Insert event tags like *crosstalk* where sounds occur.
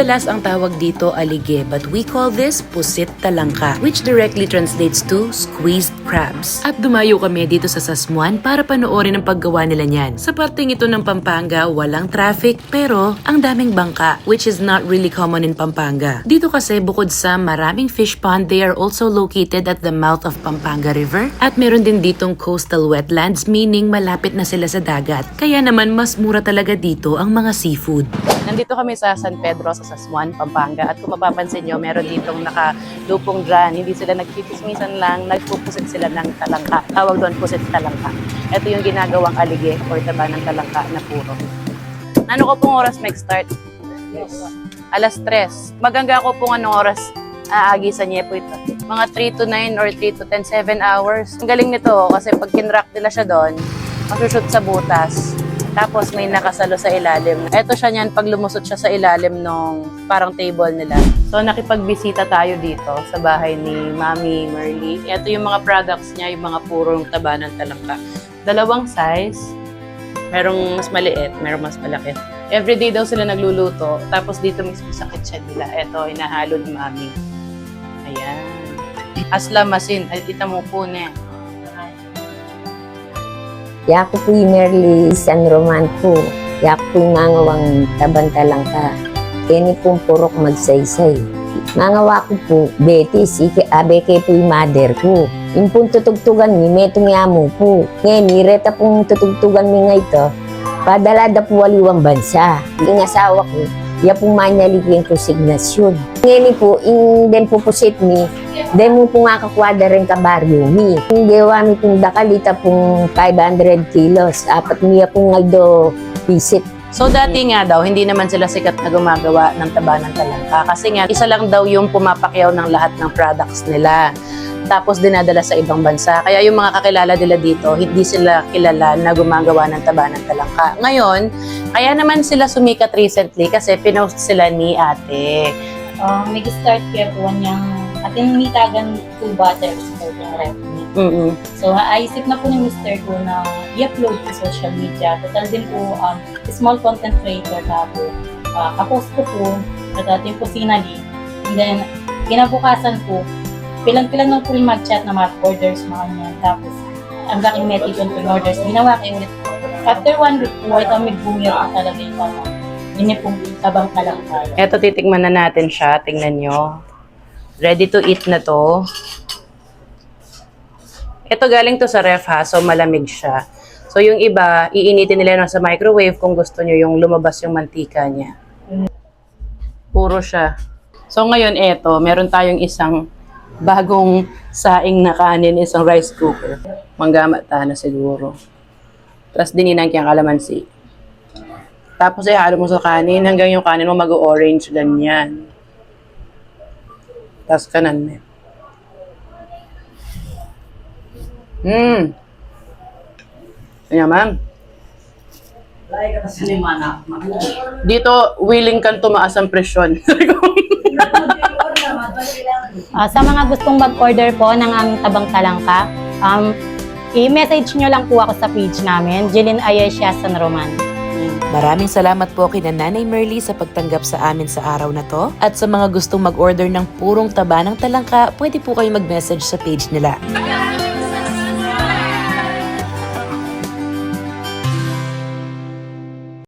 Madalas ang tawag dito alige but we call this pusit talangka which directly translates to squeezed crabs. At dumayo kami dito sa Sasmuan para panoorin ang paggawa nila niyan. Sa parteng ito ng Pampanga, walang traffic pero ang daming bangka which is not really common in Pampanga. Dito kasi bukod sa maraming fish pond, they are also located at the mouth of Pampanga River at meron din ditong coastal wetlands meaning malapit na sila sa dagat. Kaya naman mas mura talaga dito ang mga seafood. Nandito kami sa San Pedro sa Sasmuan, Pampanga at kung mapapansin nyo, meron ditong nakalupong dyan. Hindi sila nagtitismisan lang, nagpupusit sila ng talangka. Tawag doon pusit talangka. Ito yung ginagawang alige or taba ng talangka na puro. Ano ko pong oras mag-start? Alas 3. Maganga ko pong anong oras aagi sa Nyepo ito. Mga 3 to 9 or 3 to 10, 7 hours. Ang galing nito kasi pag kinrack nila siya doon, masushoot sa butas. Tapos may nakasalo sa ilalim. Ito siya niyan pag lumusot siya sa ilalim nung parang table nila. So nakipagbisita tayo dito sa bahay ni Mami Merly. Ito yung mga products niya, yung mga purong taba ng talangka. Dalawang size. Merong mas maliit, merong mas malaki. Everyday daw sila nagluluto. Tapos dito mismo sa kitchen nila. Ito, hinahalo ni Mami. Ayan. Asla masin. Ay, kita mo po na. Yako po yung Merly San Roman po. Yako po yung ngangawang tabantalang ka. Kini pong purok magsaysay. Nangawa ko po, Betis, ike, abe kay po mother ko. Pong tutugtugan mi, metong yamo po. Ngayon, nireta pong tutugtugan mi nga ito. Padalada po waliwang bansa. Yung asawa ko, ya pong manyaligin ko signasyon. Ngayon po, in den po po sit mi, den mo po nga kakwada rin ka baryo mi. Yung gawa mi pong dakalita pong 500 kilos. Apat miya pong nga do visit. So dati nga daw, hindi naman sila sikat na gumagawa ng taba ng talangka. Kasi nga, isa lang daw yung pumapakyaw ng lahat ng products nila. Tapos dinadala sa ibang bansa. Kaya yung mga kakilala nila dito, hindi sila kilala na gumagawa ng taba ng talangka. Ngayon, kaya naman sila sumikat recently kasi pinost sila ni ate. uh, nag-start kaya po niyang atin mitagan two butters po yung rep ni. Mm-mm. So, aisip na po ni Mr. ko na i-upload sa social media. Total din po, um, small content creator na po. Uh, kapost ko po, at ating po sinali. And then, kinabukasan po, pilang-pilang na po yung mag-chat na mga orders, mga ganyan. Tapos, ang message on po orders, ginawa kayo ulit. After one week po, ito may bumir po talaga yung ano. Yun yung pong tabang kalangkal. Eto, titikman na natin siya. Tingnan nyo. Ready to eat na to. Ito galing to sa ref ha, so malamig siya. So yung iba, iinitin nila na sa microwave kung gusto nyo yung lumabas yung mantika niya. Puro siya. So ngayon eto, meron tayong isang bagong saing na kanin, isang rice cooker. Manggama na siguro. Tapos dininang kiyang kalamansi. Tapos ihalo mo sa kanin hanggang yung kanin mo mag-orange ganyan. Tapos kanan mo. Hmm. Kanya ma'am. Dito, willing kang tumaas ang presyon. *laughs* Ah, sa mga gustong mag-order po ng aming tabang talangka, um, i-message nyo lang po ako sa page namin, Jeline Ayesha San Roman. Maraming salamat po kina Nanay Merly sa pagtanggap sa amin sa araw na to. At sa mga gustong mag-order ng purong taba ng talangka, pwede po kayo mag-message sa page nila.